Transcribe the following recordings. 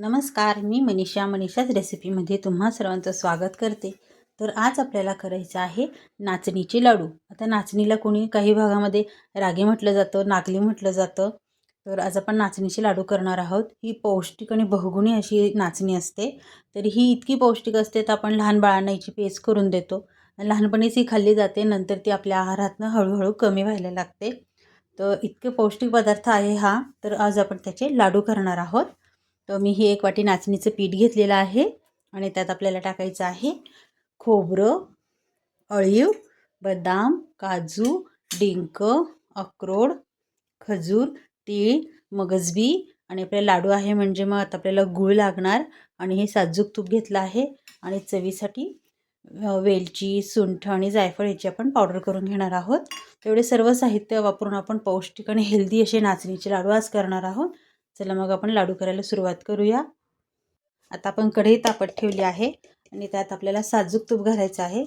नमस्कार मी मनीषा. मनीषाच रेसिपीमध्ये तुम्हा सर्वांचं स्वागत करते. तर आज आपल्याला करायचं आहे नाचणीचे लाडू. आता नाचणीला कोणी काही भागामध्ये रागी म्हटलं जातं नागली म्हटलं जातं. तर आज आपण नाचणीचे लाडू करणार आहोत. ही पौष्टिक आणि बहुगुणी अशी नाचणी असते. तर ही इतकी पौष्टिक असते तर आपण लहान बाळांना हिची पेस्ट करून देतो. आणि लहानपणीच ही खाल्ली जाते नंतर ती आपल्या आहारातनं हळूहळू कमी व्हायला लागते. तर इतके पौष्टिक पदार्थ आहे हा. तर आज आपण त्याचे लाडू करणार आहोत. तर मी ही एक वाटी नाचणीचं पीठ घेतलेलं आहे आणि त्यात आपल्याला टाकायचं आहे खोबरं अळीव बदाम काजू डिंक अक्रोड खजूर तीळ मगजबी आणि आपले लाडू आहे म्हणजे मग आता आपल्याला गूळ लागणार आणि हे साजूक तूप घेतलं आहे आणि चवीसाठी वेलची सुंठ आणि जायफळ याची आपण पावडर करून घेणार आहोत. तेवढे सर्व साहित्य वापरून आपण पौष्टिक आणि हेल्दी असे नाचणीचे लाडू आज करणार आहोत. चला मग आपण लाडू करायला सुरुवात करूया. आता आपण कढई तापत ठेवली आहे आणि त्यात आपल्याला साजूक तूप घालायचं आहे.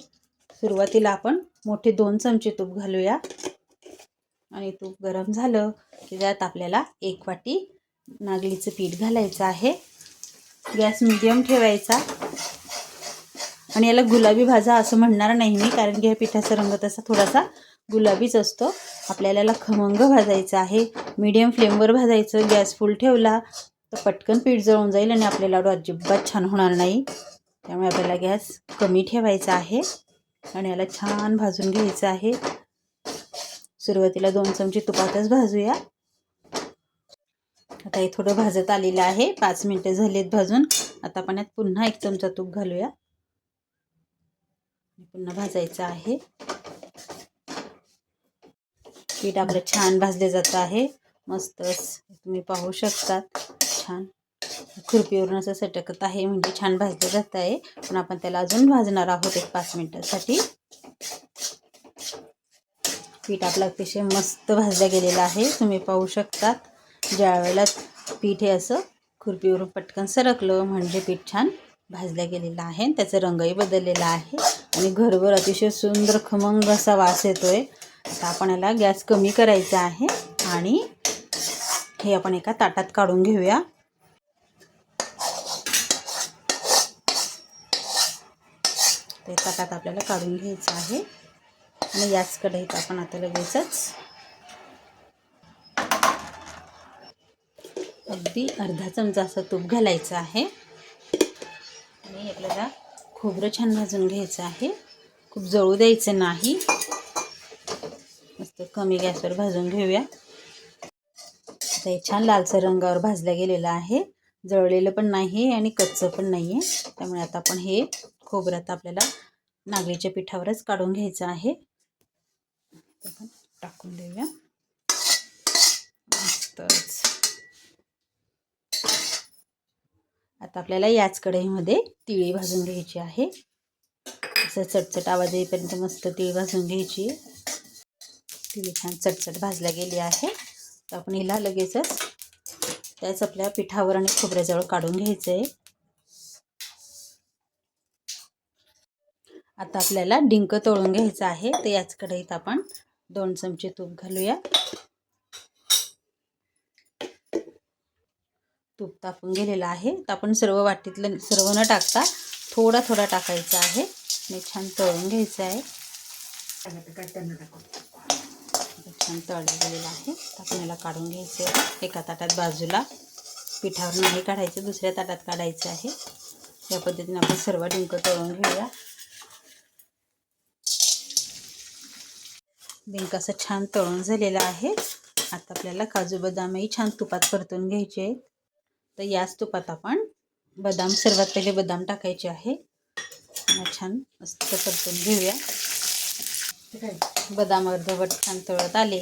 सुरुवातीला आपण मोठे दोन चमचे तूप घालूया. आणि तूप गरम झालं की त्यात आपल्याला एक वाटी नागलीचं पीठ घालायचं आहे. गॅस मिडियम ठेवायचा. आणि याला गुलाबी भाजा असं म्हणणार नाही मी कारण की ह्या पिठाचा रंग तसा थोडासा गुलाबीच असतो. आपल्याला खमंग भाजायचं आहे. मीडियम फ्लेमवर भाजायचं. गॅस फुल ठेवला तर पटकन पीठ जळून जाईल आणि आपले लाडू अजिबात छान होणार नाही. त्यामुळे आपल्याला गॅस कमी ठेवायचा आहे आणि याला छान भाजून घ्यायचं आहे. सुरुवातीला दोन चमचे तुपातच भाजूया. आता हे थोडं भाजत आलेलं आहे. पाच मिनटं झालीत भाजून. आता आपण यात पुन्हा एक चमचा तूप घालूया. पुन्हा भाजायचं आहे. पीठ आपलं छान भाजले जातं आहे. मस्तच. तुम्ही पाहू शकतात. छान. खुरपीवरून असं सटकत आहे म्हणजे छान भाजलं जात आहे. पण आपण त्याला अजून भाजणार आहोत एक पाच मिनटासाठी. पीठ आपलं अतिशय मस्त भाजलं गेलेलं आहे. तुम्ही पाहू शकतात. ज्या वेळेला पीठ हे असं खुरपीवरून पटकन सरकलं म्हणजे पीठ छान भाजल्या गेलेलं आहे. त्याचा रंगही बदललेला आहे. आणि घरभर अतिशय सुंदर खमंग असा वास येतोय. आता आपण याला गॅस कमी करायचा आहे आणि हे आपण एका ताटात काढून घेऊया. ते ताटात आपल्याला काढून घ्यायचं आहे. आणि याच कढईत आपण आता लगेचच अगदी अर्धा चमचा असं तूप घालायचं आहे. आणि आपल्याला खोबरं छान भाजून घ्यायचं आहे. खूप जळू द्यायचं नाही. कमी गॅसवर भाजून घेऊया. आता हे छान लालसर रंगावर भाजल्या गेलेलं आहे. जळलेलं पण नाही आणि कच्चं पण नाही आहे त्यामुळे आता आपण हे खोबरं आता आपल्याला नागलीच्या पिठावरच काढून घ्यायचं आहे. टाकून देऊया. मस्तच. आता आपल्याला याच कढईमध्ये तिळी भाजून घ्यायची आहे. असं चटचट आवाज येईपर्यंत मस्त तिळी भाजून घ्यायची. ही छान चटचट भाजल्या गेली आहे. तर आपण हिला लगेचच त्याच आपल्या पिठावर आणि खोबऱ्याजवळ काढून घ्यायचं आहे आता आपल्याला डिंक तळून घ्यायचं आहे. तर याच कढईत आपण दोन चमचे तूप घालूया. तूप तापून गेलेलं आहे. तर आपण सर्व वाटीतलं सर्व न टाकता थोडा थोडा टाकायचा आहे. आणि छान तळून घ्यायचं आहे. छान तळलं गेलेलं आहे. आपण याला काढून घ्यायचं आहे. एका ताटात बाजूला पिठावर नाही काढायचं दुसऱ्या ताटात काढायचं आहे. या पद्धतीने आपण सर्व डिंक तळून घेऊया. डिंक असं छान तळून झालेलं आहे. आता आपल्याला काजू बदामही छान तुपात परतून घ्यायचे आहेत. तर याच तुपात आपण बदाम सर्वात पहिले बदाम टाकायचे आहे. छान मस्त परतून घेऊया. बदाम अर्धवट छान तळत आले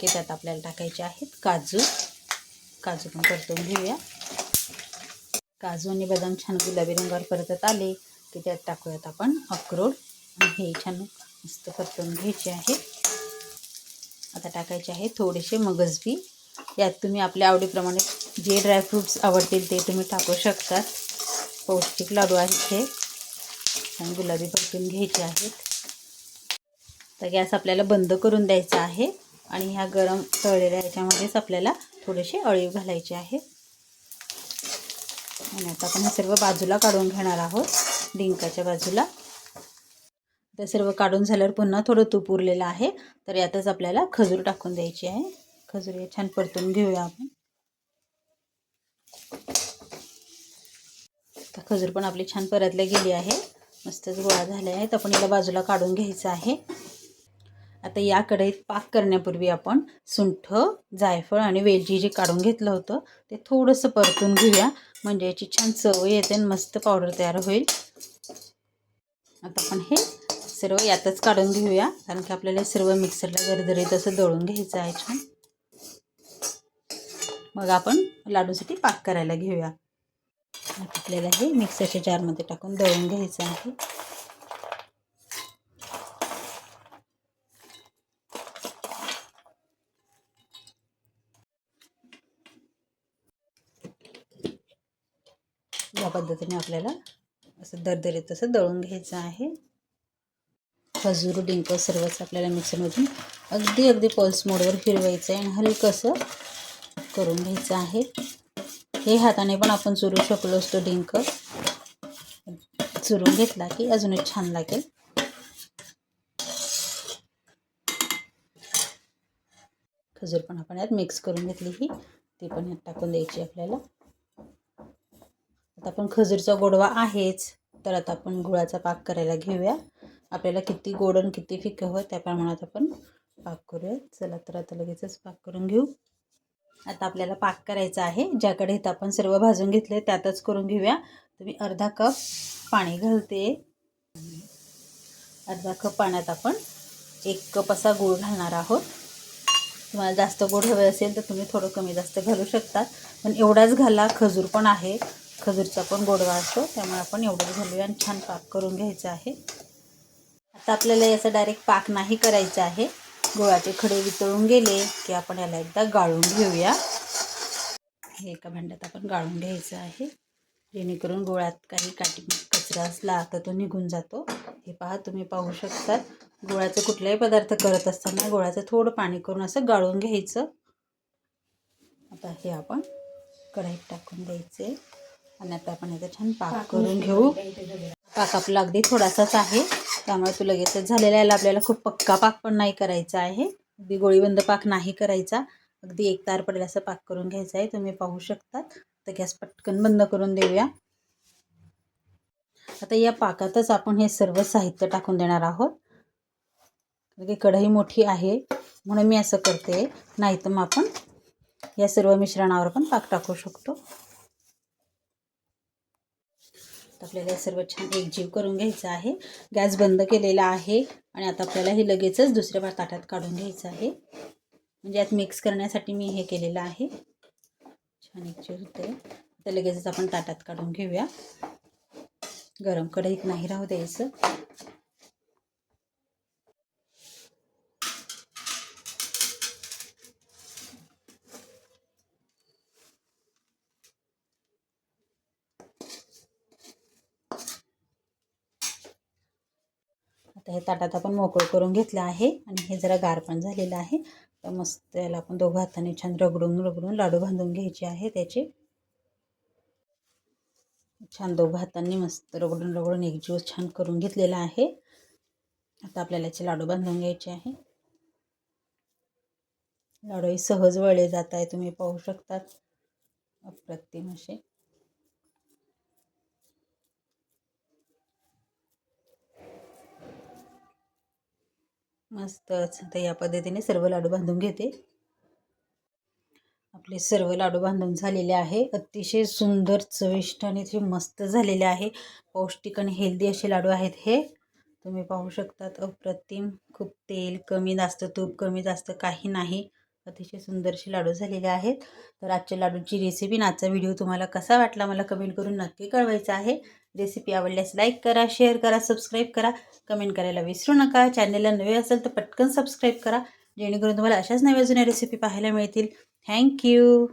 की त्यात आपल्याला टाकायचे आहेत काजू. काजू पण परतून घेऊया. काजू आणि बदाम छान गुलाबी रंगावर परतत आले की त्यात टाकूयात आपण अक्रोड. आणि हे छान मस्त परतून घ्यायचे आहे. आता टाकायचे आहे थोडेसे मगजबी. यात तुम्ही आपल्या आवडीप्रमाणे जे ड्रायफ्रूट्स आवडतील ते तुम्ही टाकू शकतात. पौष्टिक लाडू आहेत हे. छान गुलाबी परतून घ्यायचे आहेत. तर गॅस आपल्याला बंद करून द्यायचा आहे आणि ह्या गरम तळलेल्या याच्यामध्येच आपल्याला थोडेसे अळीव घालायचे आहे. आणि आता आपण हे सर्व बाजूला काढून घेणार आहोत डिंकाच्या बाजूला. ते सर्व काढून झाल्यावर पुन्हा थोडं तूप उरलेलं आहे तर यातच आपल्याला खजूर टाकून द्यायची आहे. खजूर हे छान परतून घेऊया आपण. तर खजूर पण आपली छान परतले गेली आहे मस्तच गोळा झाले आहेत. आपण याला बाजूला काढून घ्यायचं आहे. आता या कढईत पाक करण्यापूर्वी आपण सुंठ जायफळ आणि वेलची जे काढून घेतलं होतं ते थोडंसं परतून घेऊया. म्हणजे याची छान चव येते आणि मस्त पावडर तयार होईल. आता आपण हे सर्व यातच काढून घेऊया कारण की आपल्याला सर्व मिक्सरला गरदरीत असं दळून घ्यायचं आहे छान. मग आपण लाडूसाठी पाक करायला घेऊया. आपल्याला हे मिक्सरच्या जारमध्ये टाकून दळून घ्यायचं आहे या पद्धतीने आपल्याला असं दरदरीत असं दळून घ्यायचं आहे. खजूर डिंक सर्वच आपल्याला मिक्सरमधून अगदी अगदी पल्स मोडवर फिरवायचं आहे आणि हलकंसं करून घ्यायचं आहे. हे हाताने पण आपण चुरू शकलो असतो डिंक. चुरून घेतला की अजूनच छान लागेल. खजूर पण आपण यात मिक्स करून घेतली ही. ती पण यात टाकून द्यायची आपल्याला. आता आपण खजूरचा गोडवा आहेच तर आता आपण गुळाचा पाक करायला घेऊया. आपल्याला किती गोड आणि किती फिकं हवं त्या प्रमाणात आपण पाक करूया. चला तर आता लगेचच पाक करून घेऊ. आता आपल्याला पाक करायचा आहे. ज्याकडे इथं आपण सर्व भाजून घेतले त्यातच करून घेऊया. तुम्ही अर्धा कप पाणी घालते. अर्धा कप पाण्यात आपण एक कप असा गूळ घालणार आहोत. तुम्हाला जास्त गोड हवे असेल तर तुम्ही थोडं कमी जास्त घालू शकता. पण एवढाच घाला खजूर पण आहे. खजूरचा पण गोडवा असतो त्यामुळे आपण एवढंच घालूया आणि छान पाक करून घ्यायचा आहे. आता आपल्याला याचा डायरेक्ट पाक नाही करायचा आहे. गुळाचे खडे वितळून गेले की आपण याला एकदा गाळून घेऊया. हे एका भांड्यात आपण गाळून घ्यायचं आहे. जेणेकरून गोळ्यात काही काठी कचरा असला तर तो निघून जातो. हे पहा तुम्ही पाहू शकतात. गुळाचे कुठलाही पदार्थ करत असताना गुळाचं थोडं पाणी करून असं गाळून घ्यायचं. आता हे आपण कढईत टाकून द्यायचे. आणि आता आपण याचा छान पाक करून घेऊ. पाक आपला अगदी थोडासाच आहे. त्यामुळे तो लगेचच झालेला आहे. आपल्याला खूप पक्का पाक पण नाही करायचा आहे. अगदी गोळीबंद पाक नाही करायचा. अगदी एक तार पडेल असं पाक करून घ्यायचा आहे. तुम्ही पाहू शकतात. तर गॅस पटकन बंद करून देऊया. आता या पाकातच आपण हे सर्व साहित्य टाकून देणार आहोत. की कढई मोठी आहे. म्हणून मी असं करते. नाही तर मग आपण या सर्व मिश्रणावर पण पाक टाकू शकतो. आपल्याला सर्व छान एकजीव करून घ्यायचं आहे. गॅस बंद केलेला आहे आणि आता आपल्याला हे लगेचच दुसऱ्या ताटात काढून घ्यायचं आहे. म्हणजे यात मिक्स करण्यासाठी मी हे केलेलं आहे. छान एकजीव होते आता लगेचच आपण ताटात काढून घेऊया. गरम कढईत नाही राहू द्यायचं. आता हे ताटात आपण मोकळं करून घेतलं आहे आणि हे जरा गार पण झालेलं आहे. तर मस्त याला आपण दोघं हाताने छान रगडून रगडून लाडू बांधून घ्यायचे आहे त्याचे. छान दोघं हातांनी मस्त रगडून रगडून एकजीव छान करून घेतलेला आहे. आता आपल्याला याचे लाडू बांधून घ्यायचे आहे. लाडूही सहज वळले जात आहे तुम्ही पाहू शकतात. अप्रतिम असे. मस्तच आता या पद्धतीने सर्व लाडू बांधून घेते. आपले सर्व लाडू बांधून झालेले आहे. अतिशय सुंदर चविष्ट आणि ते मस्त झालेले आहे. पौष्टिक आणि हेल्दी असे लाडू आहेत हे. तुम्ही पाहू शकतात अप्रतिम. खूप तेल कमी जास्त तूप कमी जास्त काही नाही. अतिशय सुंदरसे लाडू झालेले आहेत. तर आजच्या लाडूची रेसिपी आजचा व्हिडिओ तुम्हाला कसा वाटला मला कमेंट करून नक्की कळवायचा आहे. रेसिपी आवडल्यास लाईक करा शेअर करा सबस्क्राईब करा. कमेंट करायला विसरू नका. चॅनलला नवे असेल तर पटकन सबस्क्राईब करा. जेणेकरून तुम्हाला अशाच नव्या जुन्या रेसिपी पाहायला मिळतील. थँक्यू